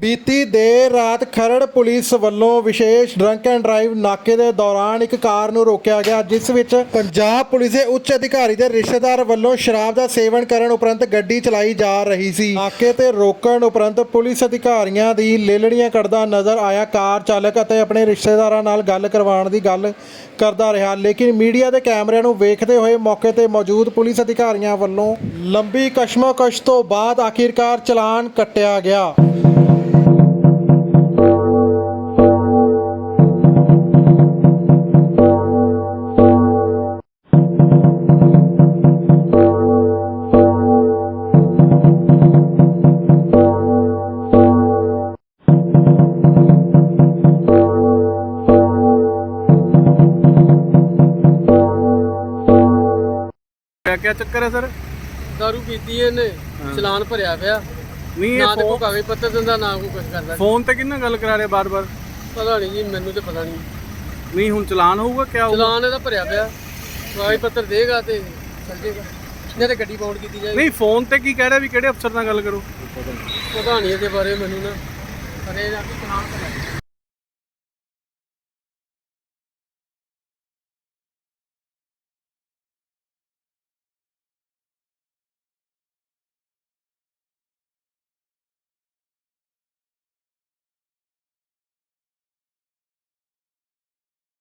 ਬੀਤੀ ਦੇਰ ਰਾਤ ਖਰੜ ਪੁਲਿਸ ਵੱਲੋਂ ਵਿਸ਼ੇਸ਼ ਡਰੰਕ ਐਂਡ ਡਰਾਈਵ ਨਾਕੇ ਦੇ ਦੌਰਾਨ ਇੱਕ ਕਾਰ ਨੂੰ ਰੋਕਿਆ ਗਿਆ, ਜਿਸ ਵਿੱਚ ਪੰਜਾਬ ਪੁਲਿਸ ਦੇ ਉੱਚ ਅਧਿਕਾਰੀ ਦੇ ਰਿਸ਼ਤੇਦਾਰ ਵੱਲੋਂ ਸ਼ਰਾਬ ਦਾ ਸੇਵਨ ਕਰਨ ਉਪਰੰਤ ਗੱਡੀ ਚਲਾਈ ਜਾ ਰਹੀ ਸੀ। ਨਾਕੇ ਤੇ ਰੋਕਣ ਉਪਰੰਤ ਪੁਲਿਸ ਅਧਿਕਾਰੀਆਂ ਦੀ ਲੇਲੜੀਆਂ ਕੱਢਦਾ ਨਜ਼ਰ ਆਇਆ। ਕਾਰ ਚਾਲਕ ਅਤੇ ਆਪਣੇ ਰਿਸ਼ਤੇਦਾਰਾਂ ਨਾਲ ਗੱਲ ਕਰਵਾਉਣ ਦੀ ਗੱਲ ਕਰਦਾ ਰਿਹਾ, ਲੇਕਿਨ ਮੀਡੀਆ ਦੇ ਕੈਮਰਿਆਂ ਨੂੰ ਵੇਖਦੇ ਹੋਏ ਮੌਕੇ ਤੇ ਮੌਜੂਦ ਪੁਲਿਸ ਅਧਿਕਾਰੀਆਂ ਵੱਲੋਂ ਲੰਬੀ ਕਸ਼ਮਕਸ਼ ਤੋਂ ਬਾਅਦ ਆਖਿਰਕਾਰ ਚਲਾਨ ਕੱਟਿਆ ਗਿਆ। ਕਿਆ ਕਿਆ ਚੱਕਰ ਹੈ ਸਰ? ਦਾਰੂ ਪੀਤੀ ਇਹਨੇ ਚਲਾਨ ਭਰਿਆ ਪਿਆ। ਨਹੀਂ ਨਾ ਇਹ ਤੇ ਕੋਈ ਕਾਗਜ਼ ਪੱਤਰ ਦਿੰਦਾ ਨਾ ਕੋਈ ਕੁਝ ਕਰਦਾ। ਫੋਨ ਤੇ ਕਿੰਨਾ ਗੱਲ ਕਰਾ ਰਿਹਾ ਬਾਰ-ਬਾਰ? ਪਤਾ ਨਹੀਂ ਜੀ ਮੈਨੂੰ ਤੇ ਪਤਾ ਨਹੀਂ। ਨਹੀਂ ਹੁਣ ਚਲਾਨ ਹੋਊਗਾ ਕਿਆ ਹੋਊਗਾ? ਚਲਾਨ ਇਹਦਾ ਭਰਿਆ ਪਿਆ। ਕਾਗਜ਼ ਪੱਤਰ ਦੇਗਾ ਤੇ ਚੱਲ ਜੇਗਾ ਨਹੀਂ ਤੇ ਗੱਡੀ ਬਾਉਂਡ ਕੀਤੀ ਜਾਏਗੀ। ਨਹੀਂ ਫੋਨ ਤੇ ਕੀ ਕਹਿ ਰਿਹਾ ਵੀ ਕਿਹੜੇ ਅਫਸਰ ਨਾਲ ਗੱਲ ਕਰੋ? ਪਤਾ ਨਹੀਂ ਇਹਦੇ ਬਾਰੇ ਮੈਨੂੰ ਨਾ। ਇਹ ਨਾ ਕਿ ਚਲਾਨ ਭਰਿਆ।